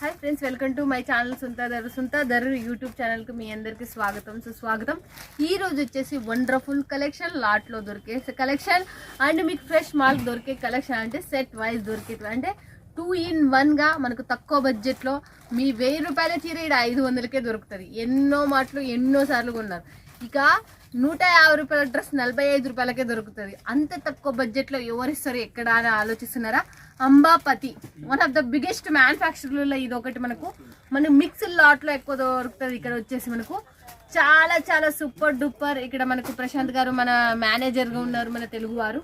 Hi friends welcome to my channel Sunthadar Sunthadar YouTube ఛానల్కి మీ అందరికీ స్వాగతం. సుస్వాగతం. ఈ రోజు వచ్చేసి వండర్ఫుల్ కలెక్షన్ లాట్లో దొరికే కలెక్షన్ అండ్ మీకు ఫ్రెష్ మార్క్ దొరికే కలెక్షన్ అంటే సెట్ వైజ్ దొరికే అంటే టూ ఇన్ వన్గా మనకు తక్కువ బడ్జెట్లో మీ వెయ్యి రూపాయల చీర ఇక్కడ ఐదు వందలకే దొరుకుతుంది. ఎన్నో మాటలు ఎన్నో సార్లు కొన్నారు. ఇక నూట యాభై రూపాయల డ్రెస్ నలభై ఐదు రూపాయలకే దొరుకుతుంది. అంత తక్కువ బడ్జెట్లో ఎవరిస్తారు? ఎక్కడ అని ఆలోచిస్తున్నారా? Ambapathi. One of the biggest మ్యానుఫ్యాక్చర్లలో ఇది ఒకటి మనకు. మన మిక్స్డ్ లాట్లో ఎక్కువ దొరుకుతుంది ఇక్కడ వచ్చేసి మనకు. చాలా చాలా సూపర్ డూపర్ ఇక్కడ మనకు ప్రశాంత్ గారు మన మేనేజర్గా ఉన్నారు మన తెలుగు వారు.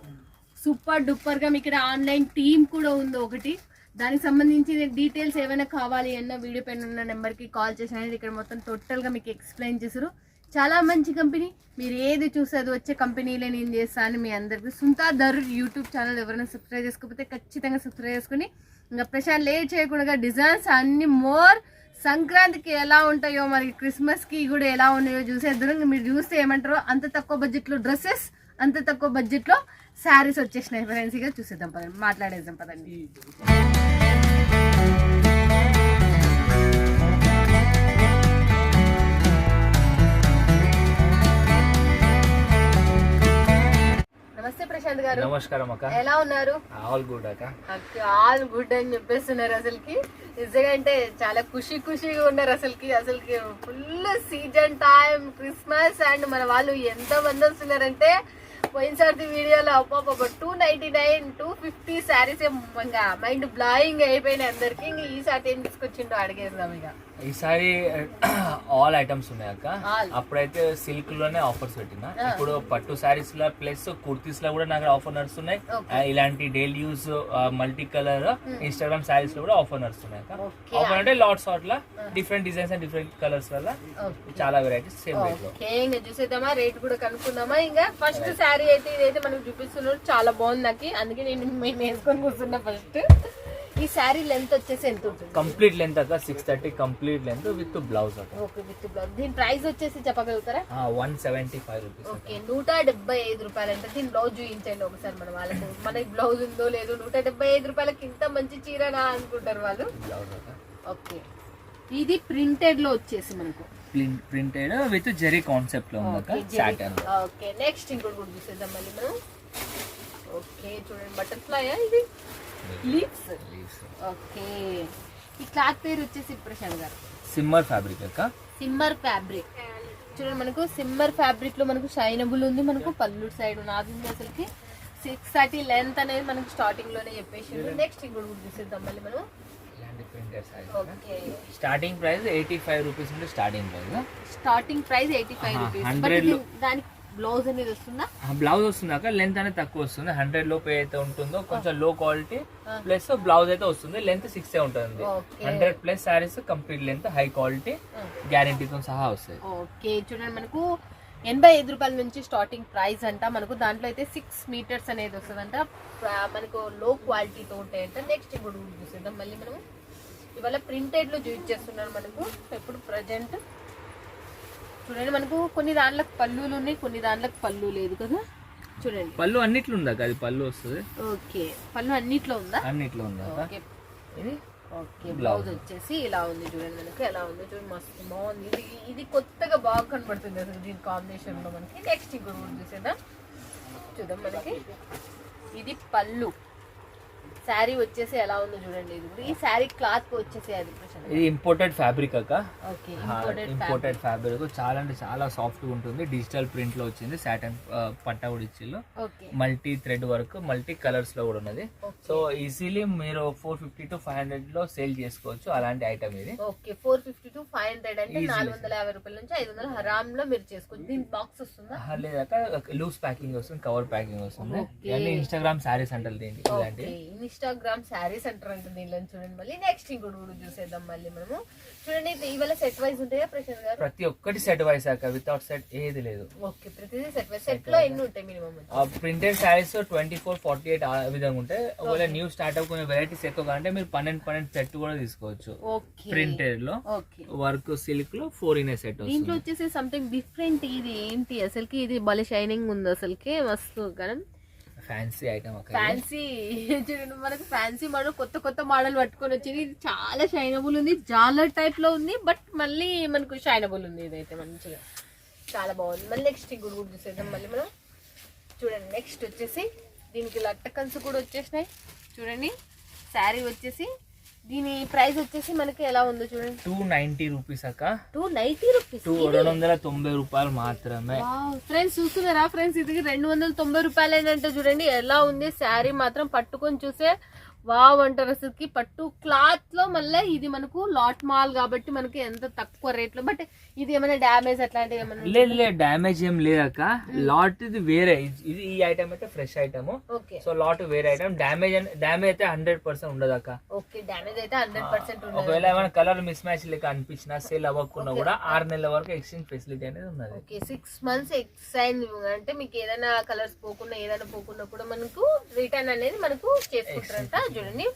సూపర్ డూపర్గా ఇక్కడ ఆన్లైన్ టీమ్ కూడా ఉంది ఒకటి. దానికి సంబంధించిన డీటెయిల్స్ ఏమైనా కావాలి అన్న వీడియో పైన ఉన్న నెంబర్కి కాల్ చేసి అనేది ఇక్కడ మొత్తం టోటల్గా మీకు ఎక్స్ప్లెయిన్ చేశారు. చాలా మంచి కంపెనీ. మీరు ఏది చూసేది వచ్చే కంపెనీలే నేను చేస్తాను మీ అందరికి సుంతా ధర్ యూట్యూబ్ ఛానల్ ఎవరైనా సబ్స్క్రైబ్ చేసుకోకపోతే ఖచ్చితంగా సబ్స్క్రైబ్ చేసుకుని ఇంకా ప్రశాంత్ లేట్ చేయకుండా డిజైన్స్ అన్ని మోర్ సంక్రాంతికి ఎలా ఉంటాయో మరి క్రిస్మస్కి కూడా ఎలా ఉన్నాయో చూసేద్దరు మీరు చూస్తే ఏమంటారో అంత తక్కువ బడ్జెట్లో డ్రెస్సెస్ అంత తక్కువ బడ్జెట్లో శారీస్ వచ్చేసినాయి. ఫ్రెండ్స్ ఇక చూసేద్దాం పదండి మాట్లాడేద్దాం పదండి. గారు నమస్కారం అక్క. ఎలా ఉన్నారు? ఆల్ గుడ్ అక్క. ఆల్ గుడ్ అని చెప్పేస్తున్నారు అసలుకి. నిజంగా అంటే చాలా ఖుషి ఖుషిగా ఉన్నారు అసలుకి. అసలుకి full season time Christmas and మన వాళ్ళు ఎంత మంది వస్తున్నారంటే పోయినసారి వీడియోలో అప్ప two ninety nine two fifty sarees mind blowing అయిపోయినాయి అందరికి. ఇంక ఈసారి ఏం తీసుకొచ్చిండో అడిగేద్దాం ఇక. ఈసారి ఆల్ ఐటమ్స్ ఉన్నాయి అక్క. అప్పుడైతే సిల్క్లోనే ఆఫర్స్ పెట్టిన. ఇప్పుడు పట్టు శారీస్లో ప్లస్ కుర్తీస్లో కూడా నాకు ఆఫర్ నడుస్తున్నాయి. ఇలాంటి daily use multi colour Instagram శారీస్లో కూడా ఆఫర్ నడుస్తున్నాయి అక్క. ఆఫర్ అంటే లాట్స్ అట్లా different designs and different colours వల్ల. చాలా వెరైటీస్ సేమ్ రేట్లో. చూసేద్దామా? రేట్ కూడా కనుక్కుందామా? ఇంకా ఫస్ట్ శారీ అయితే ఇదైతే మనకు చూపిస్తున్నారు. చాలా బాగుంది నాకు. అందుకే నేను మేము వేసుకొని కూర్చున్నా ఫస్ట్ ఈ శారీ లెంత్ వచ్చేసి ఎంత ఉంటుంది? కంప్లీట్ లెంత్ అక్క six thirty complete length with blouse అక్క. ఓకే విత్ బ్లౌజ్ దీని ప్రైస్ వచ్చేసి చెప్పగలుగుతారా? One seventy five rupees okay నూట డెబ్బై ఐదు రూపాయలు అంటే దీని బ్లౌజ్ చూపించండి ఒకసారి మన వాళ్ళకు. మనకి బ్లౌజ్ ఉందో లేదో నూట డెబ్బై ఐదు రూపాయలకి ఇంత మంచి చీరనా అనుకుంటారు వాళ్ళు? బ్లౌజ్ ఓకే ఇది ప్రింటెడ్లో వచ్చేసి మనకు. ప్రింటెడ్ విత్ జెరీ కాన్సెప్ట్లో ఉంది సాటన్ ఓకే నెక్స్ట్ ఇంకోటి కూడా చూసేద్దాం మళ్ళీ మనం. ఓకే చూడండి బటర్ఫ్లై ఇది? లీవ్స్ ఓకే ఈ క్లాత్ పేరు వచ్చేసి ప్రశాంత్ గారు సిమ్మర్ ఫ్యాబ్రిక్ అక్క? సిమ్మర్ ఫ్యాబ్రిక్ చూడండి మనకు సిమ్మర్ ఫ్యాబ్రిక్లో మనకు షైనబుల్ ఉంది. మనకు పల్లు సైడ్ నాది అసలుకి సిక్స్ థర్టీ లెంత్ అనేది మనకు స్టార్టింగ్లోనే చెప్పేసి నెక్స్ట్ ఇంకోటి కూడా చూసేద్దాం మళ్ళీ మనం. Starting price eighty five rupees నుండి starting price starting price eighty five rupees 100 but లో- దానికి బ్లౌజ్ అనేది వస్తుందా? బ్లౌజ్ వస్తుంది అక్క లెంత్ అనేది తక్కువ వస్తుంది. హండ్రెడ్ లోపు అయితే ఉంటుందో కొంచెం లో క్వాలిటీ ప్లస్ బ్లౌజ్ అయితే వస్తుంది. లెంత్ సిక్స్ ఉంటుంది. Hundred plus sarees complete length high quality గ్యారంటీతో సహా వస్తాయి. ఓకే. చూడండి మనకు ఎనభై ఐదు రూపాయల నుంచి స్టార్టింగ్ ప్రైస్ అంట. మనకు దాంట్లో అయితే సిక్స్ మీటర్స్ అనేది వస్తుందంట. మనకు లో క్వాలిటీతో ఉంటాయంట నెక్స్ట్ ఇప్పుడు చూసేద్దాం. మళ్ళీ మనం ఇవాళ ప్రింటెడ్లో యూజ్ చేస్తున్నారు మనకు. ఇప్పుడు ప్రజెంట్ చూడండి మనకు కొన్ని దాంట్లకు పళ్ళులు ఉన్నాయి కొన్ని దాంట్లకు పళ్ళు లేదు కదా? చూడండి. పళ్ళు అన్నిట్లో ఉంది అది పళ్ళు వస్తుంది. ఓకే. పళ్ళు అన్నిట్లో ఉందా? అన్నిట్లో ఉంది ఓకే. ఇది? ఓకే బ్లౌజ్ వచ్చేసి ఇలా ఉంది చూడండి మనకి ఎలా ఉంది చూడండి మస్తు బాగుంది. ఇది ఇది కొత్తగా బాగా కనబడుతుంది అసలు దీని కాంబినేషన్లో మనకి. నెక్స్ట్ ఇంకోటి కూడా చూసేద్దాం. చూద్దాం మనకి. ఇది పళ్ళు. శారీ వచ్చేసి ఎలా ఉందో చూడండి ఇది కూడా. ఈ శారీ క్లాత్ వచ్చేసి అది ఇది ఇంపోర్టెడ్ ఫ్యాబ్రిక్ అక్క. ఓకే ఇంపోర్టెడ్ ఫ్యాబ్రిక్ చాలా అంటే చాలా సాఫ్ట్గా ఉంటుంది. డిజిటల్ ప్రింట్లో వచ్చింది. సాటన్ పట్టా కూడా ఇచ్చిల్లు okay. Multi thread work multi కలర్స్లో కూడా ఉన్నది. సో ఈజీలీ మీరు ఫోర్ ఫిఫ్టీ టు ఫైవ్ హండ్రెడ్లో సేల్ చేసుకోవచ్చు. అలాంటి ఐటమ్ ఇది. Okay four fifty to five hundred అంటే. నాలుగు వందల యాభై రూపాయల నుంచి ఐదు వందల హరామ్లో మీరు చేసుకోవచ్చు. దీని బాక్స్ వస్తుందా? ఆహా, లేదాక లూజ్ ప్యాకింగ్ వస్తుంది కవర్ ప్యాకింగ్ వస్తుంది. ఇన్స్టాగ్రామ్ శారీస్ అంటారు దీనికి ఇలాంటి ఇన్స్టాగ్రామ్ శారీస్ అంటారు అంటే దీనిలో చూడండి మళ్ళీ. నెక్స్ట్ ఇంకోటి కూడా చూసేద్దాం మళ్ళీ మనము. చూడండి ఇవాళ సెట్ వైజ్ ఉంటాయా ప్రశాంత్ గారు? ప్రతి ఒక్కటి సెట్ వైస్ అక్క వితౌట్ సెట్ ఏది లేదు. ఓకే ప్రతిదీ సెట్ వైజ్ సెట్లో ఎన్ని ఉంటాయి minimum printed sarees twenty four forty eight ఆ విధంగా ఉంటాయి. ఒకవేళ న్యూ స్టార్ట్అప్ కొంచెం వెరైటీస్ ఎక్కువ అంటే మీరు పన్నెండు పన్నెండు సెట్ కూడా తీసుకోవచ్చు. ఓకే ప్రింటెడ్లో ఓకే వర్క్ సిల్క్లో ఫోర్ ఇన్ సెట్ దీంట్లో వచ్చేసి సంథింగ్ డిఫరెంట్ ఇది ఏంటి? అసలుకి ఇది భలే షైనింగ్ ఉంది అసలుకి మస్తు కానీ ఫ్యాన్సీ ఐటమ్ ఫ్యాన్సీ చూడండి మనకు ఫ్యాన్సీ మోడల్ కొత్త కొత్త మోడల్ పట్టుకొని వచ్చింది. ఇది చాలా షైనబుల్ ఉంది. జాలర్ టైప్లో ఉంది బట్ మళ్ళీ మనకు షైనబుల్ ఉంది ఇదైతే మంచిగా. చాలా బాగుంది. మళ్ళీ నెక్స్ట్ ఇంకోటి కూడా చూసేద్దాం మళ్ళీ మనం. చూడండి నెక్స్ట్ వచ్చేసి దీనికి లట్ట కంచు కూడా వచ్చేసినాయి. చూడండి శారీ వచ్చేసి దీని ప్రైస్ వచ్చేసి మనకి ఎలా ఉందో చూడండి. టూ నైన్టీ రూపీస్ అక్క. Two ninety rupees. టూ రెండు వందల తొంభై రూపాయలు మాత్రమే. ఫ్రెండ్స్ చూస్తున్నారా ఫ్రెండ్స్? ఇది రెండు వందల తొంభై రూపాయలు ఏంటంటే చూడండి ఎలా ఉంది? శారీ మాత్రం పట్టుకొని చూసే వావ్ అంటారు అసలుకి. పట్టు క్లాత్లో మళ్ళీ ఇది మనకు లాట్ మాల్ కాబట్టి మనకి ఎంత తక్కువ రేట్లో బట్ ఇది ఏమైనా డ్యామేజ్ అట్లాంటివి ఏమైనా లేదు లేదు డ్యామేజ్ ఏం లేదక్క. లాట్ ఇది వేరే. ఇది- ఈ ఐటమ్ అయితే fresh item okay so lot వేరే ఐటమ్ డ్యామేజ్ డ్యామేజ్ అయితే హండ్రెడ్ పర్సెంట్ ఉండదు అక్క ఓకే డ్యామేజ్ అయితే హండ్రెడ్ పర్సెంట్ ఒకవేళ ఏమైనా కలర్ మిస్ మ్యాచ్ లెక్క అనిపించినా సేల్ అవ్వకుండా కూడా ఆరు నెలల వరకు ఎక్స్చేంజ్ ఫెసిలిటీ అనేది ఉన్నది. ఓకే సిక్స్ మంత్స్ ఎక్సైజ్ అంటే మీకు ఏదైనా కలర్స్ పోకుండా ఏదైనా పోకుండా కూడా మనకు రిటర్న్ అనేది మనకు చేసుకుంటారంట. చూడండి.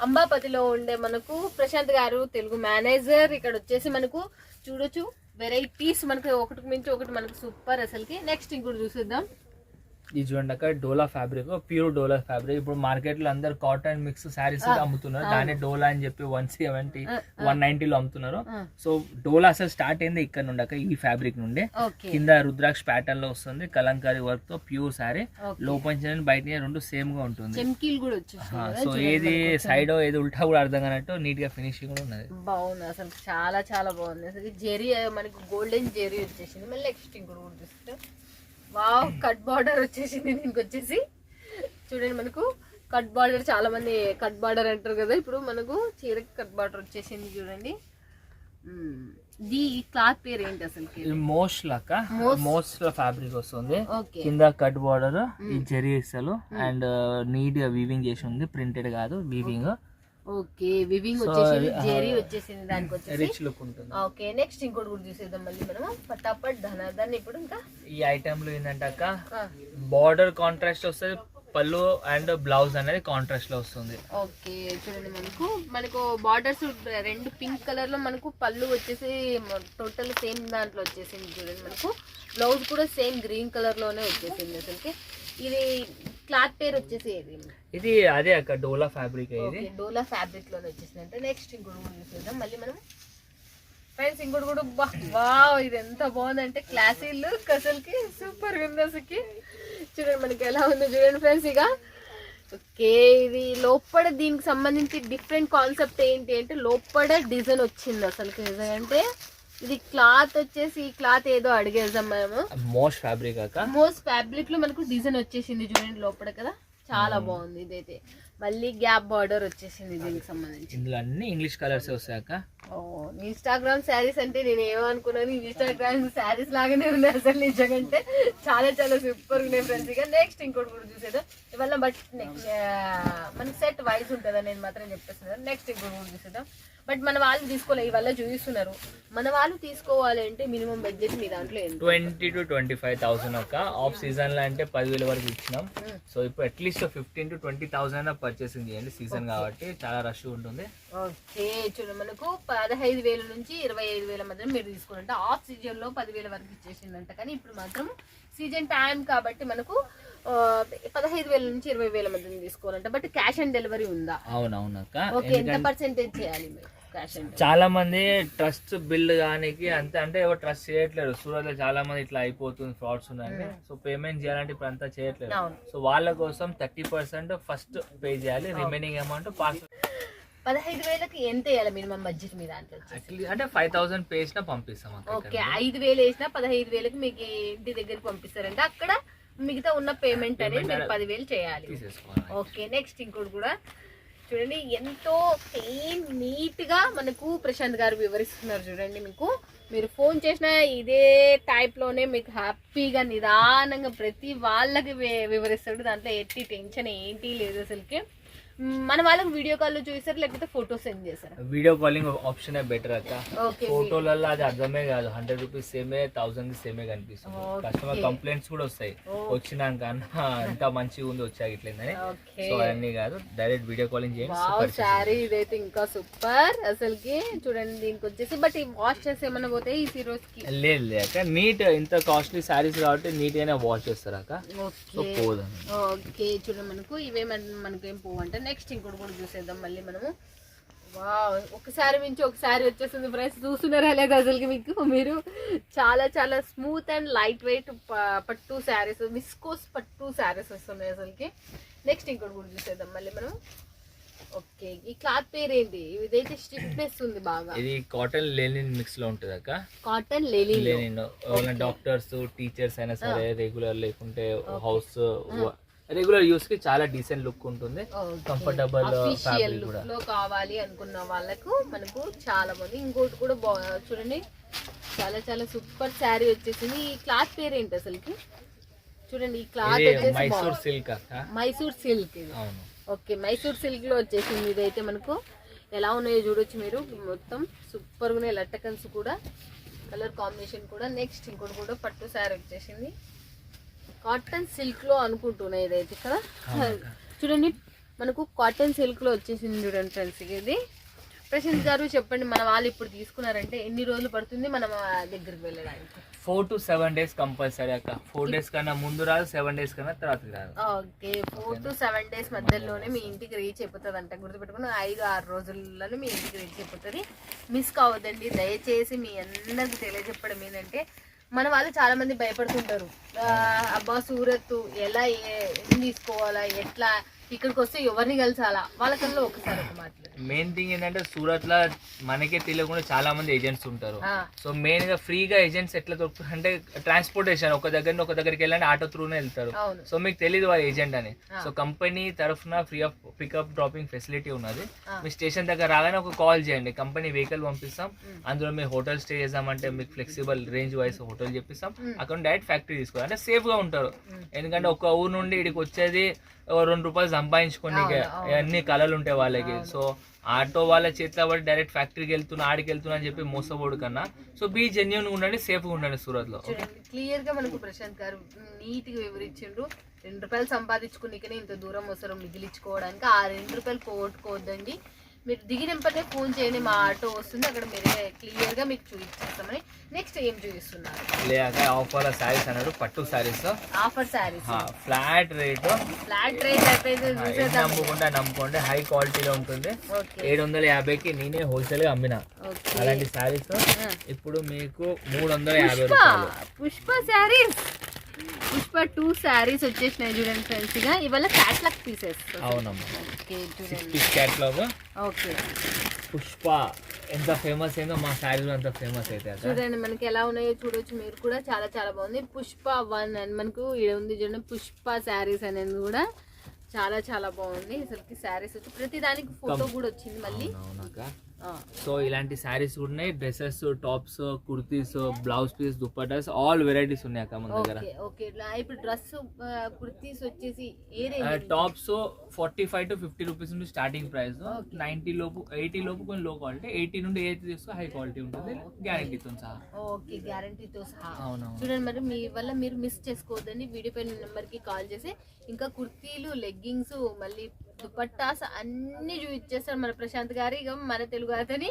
అంబాపతిలో ఉండే మనకు ప్రశాంత్ గారు తెలుగు మేనేజర్ ఇక్కడ వచ్చేసి మనకు చూడొచ్చు. వెరైటీస్ మనకి ఒకటికి మించి ఒకటి మనకి సూపర్ అసలుకి. నెక్స్ట్ ఇంకోటి చూసేద్దాం. ఇది చూడండి అక్క Dola fabric pure Dola fabric. ఇప్పుడు మార్కెట్లో అందరు కాటన్ మిక్స్ శారీస్ అమ్ముతున్నారు. దాన్ని డోలా అని చెప్పి వన్ సెవెంటీ వన్ నైన్టీలో అమ్ముతున్నారు. ఆ. సో డోలా అసలు స్టార్ట్ అయింది ఇక్కడ నుండి అక్క ఈ ఫ్యాబ్రిక్ నుండి. కింద రుద్రాక్ష ప్యాటర్న్లో వస్తుంది కలంకారీ వర్క్తో ప్యూర్ శారీ నుంచి బయట రెండు సేమ్గా ఉంటుంది. సో ఏది సైడ్ ఏది ఉల్టా కూడా అర్థం కానట్టు నీట్గా ఫినిషింగ్ కూడా ఉన్నది. బాగుంది అసలు చాలా చాలా బాగుంది. అసలు జెరీ మనకి గోల్డెన్ జెరీ వచ్చేసింది. మళ్ళీ నెక్స్ట్ ఇంకోటి కూడా చూస్తే వావ్ కట్ బార్డర్ వచ్చేసింది. దీనికి వచ్చేసి చూడండి మనకు కట్ బార్డర్ చాలా మంది కట్ బార్డర్ అంటారు కదా. ఇప్పుడు మనకు చీరకి కట్ బార్డర్ వచ్చేసింది చూడండి. ఈ క్లాత్ పేరు ఏంటి అసలుకి ఇది మోస్ట్ లక్క మోస్ట్ ఫ్యాబ్రిక్ వస్తుంది. కింద కట్ బార్డర్ ఈ జెరీ అండ్ నీట్గా వీవింగ్ చేసి ఉంది. ప్రింటెడ్ కాదు వీవింగ్ ఓకే వివింగ్ వచ్చేసింది జెరీ వచ్చేసింది దానికి వచ్చేసి. రిచ్ లుక్ ఉంటుంది. ఓకే నెక్స్ట్ ఇంకోటి కూడా చూసేద్దాం మళ్ళీ మనం పటాపట్ ధనాదాన్ని ఇప్పుడు ఇంకా. ఈ ఐటమ్లో ఏంటంటే అక్క. బార్డర్ కాంట్రాస్ట్ వస్తుంది పళ్ళు అండ్ బ్లౌజ్ అనేది కాంట్రాస్ట్లో వస్తుంది. ఓకే చూడండి మనకు. మనకు బార్డర్స్ రెండు పింక్ కలర్లో మనకు పళ్ళు వచ్చేసి టోటల్ సేమ్ దాంట్లో వచ్చేసింది చూడండి మనకు. బ్లౌజ్ కూడా సేమ్ గ్రీన్ కలర్లోనే వచ్చేసింది అసలుకి. ఇది క్లాత్ పేరు వచ్చేసి ఏది? ఇది అదే అక్క డోలా ఫ్యాబ్రిక్ ఇది. డోలా ఫ్యాబ్రిక్లోనే వచ్చేసింది అంటే నెక్స్ట్ ఇంకోటి కూడా చూసేద్దాం మళ్ళీ మనం ఫ్రెండ్స్ ఇంకోటి కూడా బా వావ్ ఇది ఎంత బాగుందంటే క్లాసీ లుక్ అసలుకి సూపర్ అసలుకి. చూడండి మనకి ఎలా ఉందో చూడండి ఫ్రెండ్స్ ఇక. ఓకే ఇది లోపల దీనికి సంబంధించి డిఫరెంట్ కాన్సెప్ట్ ఏంటి అంటే లోపల డిజైన్ వచ్చింది అసలుకి. నిజంగా అంటే ఇది క్లాత్ వచ్చేసి ఈ క్లాత్ ఏదో అడిగేద్దాం మేము మోస్ట్ ఫ్యాబ్రిక్ అక్క? మోస్ట్ ఫ్యాబ్రిక్లో మనకు డిజైన్ వచ్చేసింది చూడండి లోపల కదా. చాలా బాగుంది ఇదైతే. మళ్ళీ గ్యాప్ బార్డర్ వచ్చేసింది దీనికి సంబంధించి. ఇందులో అన్ని ఇంగ్లీష్ కలర్స్ వస్తాయి అక్క? ఓ ఇన్స్టాగ్రామ్ శారీస్ అంటే నేను ఏమనుకున్నాను ఇన్స్టాగ్రామ్ శారీస్ లాగానే ఉన్నాయి అసలు నిజంగా చాలా చాలా సూపర్ ఉన్నాయి ఫ్రెండ్స్ ఇక నెక్స్ట్ ఇంకోటి కూడా చూసేద్దాం. ఇవాళ బట్ నెక్స్ట్ మనకి సెట్ వైజ్ ఉంటుందా నేను మాత్రం చెప్పేస్తున్నాను. నెక్స్ట్ కూడా చూసేద్దాం. బట్ మన వాళ్ళు తీసుకోలే ఇవాళ చూపిస్తున్నారు. మన వాళ్ళు తీసుకోవాలి అంటే మినిమం బడ్జెట్ మీ దాంట్లో twenty two twenty five thousand అక్క. ఆఫ్ సీజన్లో అంటే పదివేల వరకు ఇచ్చినాం. సో ఇప్పుడు at least fifteen to twenty thousand purchasing చేయండి సీజన్ కాబట్టి చాలా రష్ ఉంటుంది. ఓకే చూడండి మనకు పదహైదు వేల నుంచి ఇరవై ఐదు వేల మధ్య మీరు తీసుకుంటే ఆఫ్ సీజన్లో పదివేల వరకు ఇచ్చేసిందంట. కానీ ఇప్పుడు మాత్రం సీజన్ టైం కాబట్టి మనకు పదహైదు వేల నుంచి ఇరవై వేల మధ్య తీసుకోవాలంట. బట్ క్యాష్ ఆన్ డెలివరీ ఉందా? అవునవును అక్క. ఓకే ఎంత పర్సెంటేజ్ చేయాలి మీరు చాలా మంది ట్రస్ట్ బిల్డ్ కానికి అంతే అంటే ఎవరు ట్రస్ట్ చేయట్లేదు. సూరత్లో చాలా మంది ఇట్లా అయిపోతుంది ఫ్రాడ్స్ ఉన్నాయండి సో పేమెంట్ చేయాలంటే ఇప్పుడు అంతా చేయట్లేదు. సో వాళ్ళ కోసం థర్టీ పర్సెంట్ ఫస్ట్ పే చేయాలి రిమైనింగ్ అమౌంట్ పాస్. పదహైదు వేలకి ఎంత వేయాలి మినిమం బడ్జెట్ మీ దాంట్లో వచ్చేసి? యాక్చువల్లీ అంటే ఫైవ్ థౌసండ్ పే చేసినా పంపిస్తాం ఓకే ఐదు వేలు వేసినా పదహైదు వేలకు మీకు ఇంటి దగ్గరికి పంపిస్తారంటే. అక్కడ మిగతా ఉన్న పేమెంట్ అనేది మీరు పదివేలు చేయాలి. ఓకే నెక్స్ట్ ఇంకోటి కూడా. చూడండి ఎంతో క్లీన్ నీట్గా మనకు ప్రశాంత్ గారు వివరిస్తున్నారు చూడండి మీకు. మీరు ఫోన్ చేసిన ఇదే టైప్లోనే మీకు హ్యాపీగా నిదానంగా ప్రతి వాళ్ళకి వివరిస్తాడు. దాంట్లో ఎట్టి టెన్షన్ ఏంటి లేదు అసలుకి. మన వాళ్ళకి వీడియో కాల్లో చూపిస్తారు? లేకపోతే ఫోటో సెండ్ చేస్తారా? వీడియో కాలింగ్ ఆప్షన్ బెటర్ అక్క. ఫోటోలలో అది అర్థమే కాదు. హండ్రెడ్ రూపీస్ సేమే థౌసండ్కి సేమే కనిపిస్తుంది. కస్టమర్ కంప్లైంట్స్ కూడా వస్తాయి. వచ్చినాక అన్న ఎంత మంచిగా ఉంది వచ్చాక ఇట్లేదని. సో అవన్నీ కాదు. డైరెక్ట్ వీడియో కాలింగ్ చేయండి. శారీ ఇదైతే ఇంకా సూపర్ అసలుకి చూడండి దీనికి వచ్చేసి బట్ ఈ వాష్ చేసి ఏమన్నా పోతే ఈ రోజుకి? చేసి- లేదు లేదు అక్క. నీట్ ఇంత కాస్ట్లీ శారీస్ కాబట్టి నీట్ గానే వాష్ చేస్తారు అక్క. సో ఓకే పోదని ఓకే చూడండి మనకు ఇవే మన- మనకు ఏం పోవు అంటే నెక్స్ట్ ఇంకోటి కూడా చూసేద్దాం మళ్ళీ మనము. వావ్ ఒకసారి మించి ఒకసారి వచ్చేస్తుంది ఫ్రెండ్స్. చూస్తున్నారా లేదా అసలుకి మీకు? మీరు చాలా చాలా స్మూత్ అండ్ లైట్ వెయిట్ పట్టు శారీస్ విస్కోస్ పట్టు శారీస్ వస్తున్నాయి అసలుకి. నెక్స్ట్ ఇంకోటి కూడా చూసేద్దాం మళ్ళీ మనం. ఓకే ఈ క్లాత్ పేరు ఏంటి? ఇదైతే స్టిఫ్నెస్ ఉంది బాగా. ఇది కాటన్ లెనిన్ మిక్స్లో ఉంటుంది అక్క. కాటన్ లెలీ లెనిన్ డాక్టర్స్ టీచర్స్ అయినా సరే రెగ్యులర్ లేకుంటే హౌస్ రెగ్యులర్ యూస్కి చాలా డీసెంట్ లుక్ ఉంటుంది. కంఫర్టబుల్ ఫ్యాబ్రిక్ కూడా. లుక్లో కావాలి అనుకున్న వాళ్ళకు మనకు చాలా మంది ఇంకోటి కూడా చూడండి. చాలా చాలా సూపర్ శారీ వచ్చేసింది. ఈ క్లాత్ పేరు ఏంటి అసలుకి? చూడండి ఈ cloth Mysore silk Mysore silk okay Mysore సిల్క్లో వచ్చేసింది ఇదైతే మనకు. ఎలా ఉన్నాయో చూడొచ్చు మీరు. మొత్తం సూపర్ ఉన్నాయి. లట్టకన్స్ కూడా. కలర్ కాంబినేషన్ కూడా. నెక్స్ట్ ఇంకోటి కూడా పట్టు శారీ వచ్చేసింది. కాటన్ సిల్క్లో అనుకుంటున్నాయి ఇదైతే కదా చూడండి మనకు కాటన్ సిల్క్లో వచ్చేసింది చూడండి ఫ్రెండ్స్ ఇది. ప్రశాంత్ గారు చెప్పండి మన వాళ్ళు ఇప్పుడు తీసుకున్నారంటే ఎన్ని రోజులు పడుతుంది మనం దగ్గరికి వెళ్ళడానికి? Four to seven days compulsory అక్క. ఫోర్ డేస్ కన్నా ముందు రాదు సెవెన్ డేస్ కన్నా తర్వాత రాదు. Okay four to seven days మధ్యలోనే మీ ఇంటికి రీచ్ అయిపోతుంది అంట గుర్తుపెట్టుకుని ఐదు ఆరు రోజుల్లోనే మీ ఇంటికి రీచ్ అయిపోతుంది. మిస్ కావద్దండి. దయచేసి మీ అందరికి తెలియజెప్పడం ఏంటంటే మన వాళ్ళు చాలా మంది భయపడుతుంటారు. అబ్బా సూరత్ ఎలా ఏం తీసుకోవాలా ఎట్లా ఇక్కడికి వస్తే ఎవరిని కలిసాలా? వాళ్ళకల్లో ఒకసారి ఒక మాట్లాడు మెయిన్ థింగ్ ఏంటంటే సూరత్లో మనకే తెలియకుండా చాలా మంది ఏజెంట్స్ ఉంటారు. సో మెయిన్గా ఫ్రీగా ఏజెంట్స్ ఎట్లా దొరుకుతారు? అంటే ట్రాన్స్పోర్టేషన్ ఒక దగ్గర ఒక దగ్గరికి వెళ్ళండి ఆటో త్రూనే వెళ్తారు. సో మీకు తెలియదు వాళ్ళ ఏజెంట్ అని. సో కంపెనీ తరఫున free of pickup dropping facility ఉన్నది. మీ స్టేషన్ దగ్గర రాగానే ఒక కాల్ చేయండి. కంపెనీ వెహికల్ పంపిస్తాం. మ్. అందులో మీరు హోటల్ స్టే చేద్దామంటే మీకు ఫ్లెక్సిబుల్ రేంజ్ వైస్ హోటల్ చెప్పిస్తాం. మ్. అక్కడ డైరెక్ట్ ఫ్యాక్టరీ తీసుకోవాలి. అంటే సేఫ్గా ఉంటారు. మ్. ఎందుకంటే ఒక ఊరు నుండి ఇక్కడికి వచ్చేది రెండు రూపాయలు సంపాదించుకొని. అన్ని కళలు ఉంటాయి వాళ్ళకి. సో ఆటో వాళ్ళ చేతిలో పడి డైరెక్ట్ ఫ్యాక్టరీకి వెళ్తున్నా ఆడికి వెళ్తున్నా అని చెప్పి మోసపోడు కన్నా. సో బీ జెన్యున్ ఉండండి సేఫ్గా ఉండండి సూరత్లో క్లియర్గా మనకు ప్రశాంత్ గారు నీట్గా వివరించిండ్రు. రెండు రూపాయలు సంపాదించుకునికనే ఇంత దూరం అవసరం మిగిలించుకోవడానికి. ఆ రెండు రూపాయలు పోగొట్టుకోవద్దండి. మీరు దిగినంపనే ఫోన్ చేయండి మా ఆటో వస్తుంది అక్కడ మీరే క్లియర్గా మీకు చూపించేస్తామని నెక్స్ట్ ఏం చూపిస్తున్నారు? లేక ఆఫర్ శారీస్ అన్నాడు పట్టు sarees. Offer sarees. Flat rate. Flat rate చూసేద్దాం. నమ్ముకుంటే నమ్ముకోండి హై క్వాలిటీలో ఉంటుంది. ఓకే. ఏడు వందల యాభైకి నేనే హోల్సేల్గా అమ్మిన. ఓకే. అలాంటి శారీస్. ఆ. ఇప్పుడు మీకు మూడు వందల యాభై రూపాయలు. పుష్ప శారీస్. పుష్ప టూ శారీస్ వచ్చేసినాయి చూడండి ఫ్రెండ్స్గా. ఇవాళ క్యాట్లాగ్ పీసెస్ అవునమ్మా. ఓకే చూడండి. క్యాట్లాగ్ ఓకే పుష్ప ఎంత ఫేమస్ అయిందో మా శారీలో అంత ఫేమస్ అయితే చూడండి మనకి ఎలా ఉన్నాయో చూడొచ్చు మీరు కూడా. చాలా చాలా బాగుంది. పుష్ప వన్ అని మనకు ఇక్కడ ఉంది చూడండి పుష్ప శారీస్ అనేది కూడా చాలా చాలా బాగుంది. అసలుకి శారీస్ వచ్చి ప్రతి దానికి ఫోటో కూడా వచ్చింది మళ్ళీ. సో ఇలాంటి శారీస్ కూడా ఉన్నాయి. Dresses tops kurtis blouse piece dupattas all varieties ఉన్నాయి అక్క మన దగ్గర. ఓకే ఇప్పుడు డ్రెస్ కుర్తీస్ వచ్చేసి tops forty five to fifty rupees నుండి స్టార్టింగ్ ప్రైస్. నైన్టీ లోపు ఎయిటీ లోపు కొన్ని లో క్వాలిటీ ఎయిటీ నుండి ఎయిటీ తీసుకో హై క్వాలిటీ ఉంటుంది. గ్యారంటీతో సహా. ఓకే గ్యారంటీతో సహా. అవునవును. చూడండి మరి మీ వల్ల మీరు మిస్ చేసుకోవద్దని వీడియో పైన నెంబర్కి కాల్ చేసి ఇంకా కుర్తీలు లెగ్గింగ్స్ మళ్ళీ దుపట్టాస్ అన్ని చూపించేస్తాడు మన ప్రశాంత్ గారు. ఇక మన తెలుగు అతని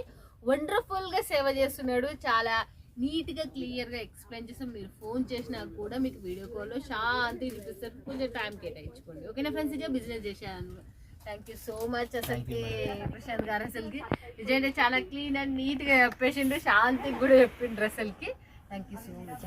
వండర్ఫుల్గా సేవ చేస్తున్నాడు. చాలా నీట్గా క్లియర్గా ఎక్స్ప్లెయిన్ చేస్తాం మీరు ఫోన్ చేసినా కూడా మీకు వీడియో కాల్లో శాంతి చూపిస్తారు కొంచెం టైం కేటాయించుకోండి. ఓకేనా ఫ్రెండ్స్? ఇక బిజినెస్ చేశాను. థ్యాంక్ యూ సో మచ్ అసలుకి ప్రశాంత్ గారు అసలుకి. నిజంగా చాలా క్లీన్ అండ్ నీట్గా చెప్పేసిండు. శాంతికి కూడా చెప్పిండ్రు అసలుకి. Thank you so much